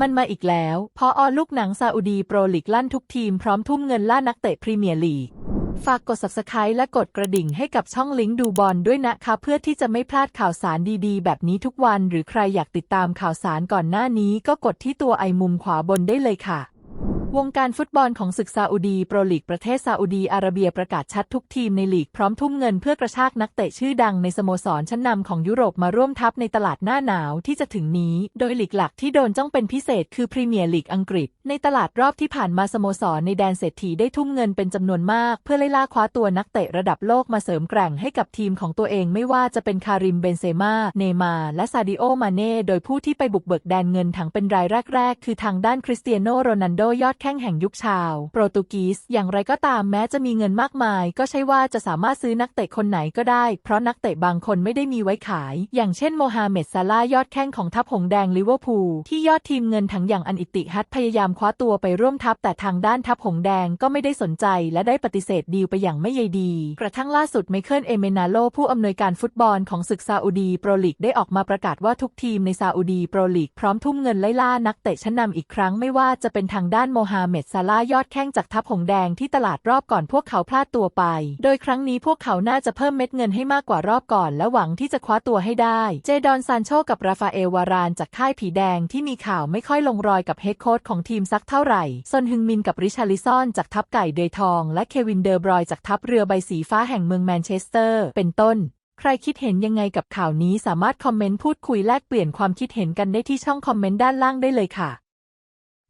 มันมาอีกแล้ว พออลูกหนังซาอุดีโปรลีกลั่นทุกทีมพร้อมทุ่มเงินล่านักเตะพรีเมียร์ลีก ฝากกด subscribe และกดกระดิ่งให้กับช่องลิงก์ดูบอลด้วยนะคะเพื่อที่จะไม่พลาดข่าวสารดีๆ แบบนี้ทุกวัน หรือใครอยากติดตามข่าวสารก่อนหน้านี้ก็กดที่ตัวไอมุมขวาบนได้เลยค่ะ วงการฟุตบอลของศึกซาอุดีโปรลีกประเทศซาอุดีอาระเบียประกาศชัดทุกทีมในลีกพร้อมทุ่มเงินเพื่อกระชากนักเตะชื่อดังในสโมสรชั้นนำของยุโรปมาร่วมทัพในตลาดหน้าหนาวที่จะถึงนี้ โดยลีกหลักที่โดนจ้องเป็นพิเศษคือพรีเมียร์ลีกอังกฤษ ในตลาดรอบที่ผ่านมาสโมสรในแดนเศรษฐีได้ทุ่มเงินเป็นจำนวนมาก เพื่อไล่ล่าคว้าตัวนักเตะระดับโลกมาเสริมแกร่งให้กับทีมของตัวเองไม่ว่าจะเป็นคาริมเบนเซม่าเนมาและซาดิโอมาเน่โดยผู้ที่ไปบุกเบิกแดนเงินถังเป็นรายแรก ๆ คือทางด้านคริสเตียโนโรนัลโดยอดแข้งแห่งยุคชาว โปรตุกีส อย่างไรก็ตามแม้จะมีเงินมากมาย ก็ใช่ว่าจะสามารถซื้อนักเตะคนไหนก็ได้ เพราะนักเตะบางคนไม่ได้มีไว้ขาย อย่างเช่นโมฮัมเหม็ดซาลายอดแข้งของทัพหงแดงลิเวอร์พูลที่ยอดทีมเงินถังอย่างอันอิติฮัดพยายามคว้าตัวไปร่วมทัพ แต่ทางด้านทัพหงแดงก็ไม่ได้สนใจ และได้ปฏิเสธดีลไปอย่างไม่ใยดี กระทั่งล่าสุดไมเคิลเอเมนาโลผู้อำนวยการฟุตบอลของศึกซาอุดีโปรลีกได้ออกมาประกาศว่าทุกทีมในซาอุดีโปรลีกพร้อมทุ่มเงินไล่ล่านักเตะชั้นนำอีกครั้งไม่ว่าจะเป็นทางด้านโมฮัมเหม็ดซาลายอดแข้งจากทัพหงแดงที่ตลาดรอบก่อนพวกเขาพลาดตัวไป โดยครั้งนี้พวกเขาน่าจะเพิ่มเม็ดเงินให้มากกว่ารอบก่อน และหวังที่จะคว้าตัวให้ได้ เจดอนซานโชกับราฟาเอลวารานจากค่ายผีแดงที่มีข่าวไม่ค่อยลงรอยกับเฮดโค้ชของทีมสักเท่าไหร่ซอนฮึงมินกับริชาลิซอนจากทัพไก่เดยทอง และเควินเดอร์บรอยจากทัพเรือใบสีฟ้าแห่งเมืองแมนเชสเตอร์ เป็นต้นใครคิดเห็นยังไงกับข่าวนี้สามารถคอมเมนต์พูดคุยแลกเปลี่ยนความคิดเห็นกันได้ที่ช่องคอมเมนต์ด้านล่างได้เลยค่ะ